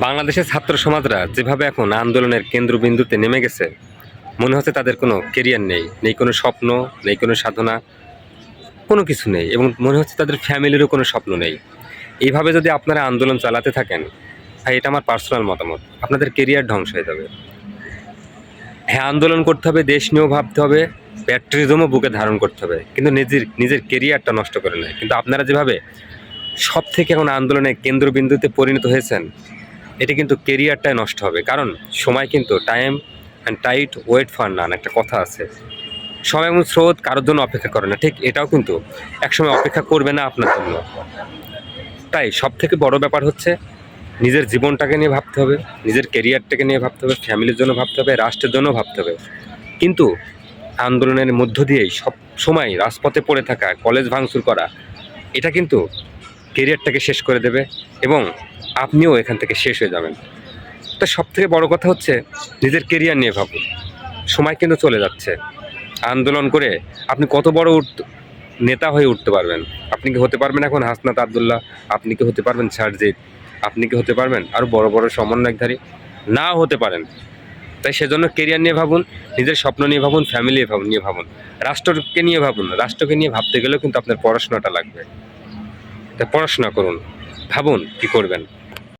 বাংলাদেশের ছাত্র সমাজরা যেভাবে এখন আন্দোলনের কেন্দ্রবিন্দুতে নেমে গেছে, মনে হচ্ছে তাদের কোনো কেরিয়ার নেই নেই কোনো স্বপ্ন, নেই কোনো সাধনা, কোনো কিছু নেই এবং মনে হচ্ছে তাদের ফ্যামিলিরও কোনো স্বপ্ন নেই। এইভাবে যদি আপনারা আন্দোলন চালাতে থাকেন, ভাই, এটা আমার পার্সোনাল মতামত, আপনাদের কেরিয়ার ধ্বংস হয়ে যাবে। হ্যাঁ আন্দোলন করতে হবে, দেশ নিয়েও ভাবতে হবে প্যাট্রিজমও বুকে ধারণ করতে হবে, কিন্তু নিজের নিজের কেরিয়ারটা নষ্ট করে নেয়। কিন্তু আপনারা যেভাবে সব থেকে এখন আন্দোলনের কেন্দ্রবিন্দুতে পরিণত হয়েছেন এটা কিন্তু কেরিয়ারটাই নষ্ট হবে। কারণ সময় কিন্তু time and tide wait for none একটা কথা আছে। সময় এবং স্রোত কারোর জন্য অপেক্ষা করে না। ঠিক এটাও কিন্তু একসময় অপেক্ষা করবে না আপনার জন্য। তাই সব থেকে বড় ব্যাপার হচ্ছে নিজের জীবনটাকে নিয়ে ভাবতে হবে, নিজের কেরিয়ারটাকে নিয়ে ভাবতে হবে ফ্যামিলির জন্য ভাবতে হবে, রাষ্ট্রের জন্য ভাবতে হবে। কিন্তু আন্দোলনের মধ্য দিয়েই সব সময় রাজপথে পড়ে থাকা কলেজ ভাঙচুর করা, এটা কিন্তু কেরিয়ারটাকে শেষ করে দেবে এবং আপনিও এখান থেকে শেষ হয়ে যাবেন। তা সব থেকে বড় কথা হচ্ছে নিজের কেরিয়ার নিয়ে ভাবুন। সময় কিন্তু চলে যাচ্ছে। আন্দোলন করে আপনি কত বড় উঠ নেতা হয়ে উঠতে পারবেন। আপনি কি হতে পারবেন এখন হাসনাত আবদুল্লাহ? আপনি কি হতে পারবেন সারজিৎ? আপনি কি হতে পারবেন আরও বড় বড় সমন্বয়কধারী? না হতে পারেন। তাই সেজন্য কেরিয়ার নিয়ে ভাবুন, নিজের স্বপ্ন নিয়ে ভাবুন ফ্যামিলি নিয়ে ভাবুন। রাষ্ট্রকে নিয়ে ভাবুন। রাষ্ট্রকে নিয়ে ভাবতে গেলেও কিন্তু আপনার পড়াশোনাটা লাগবে। তাই পড়াশোনা করুন ভাবুন কি করবেন।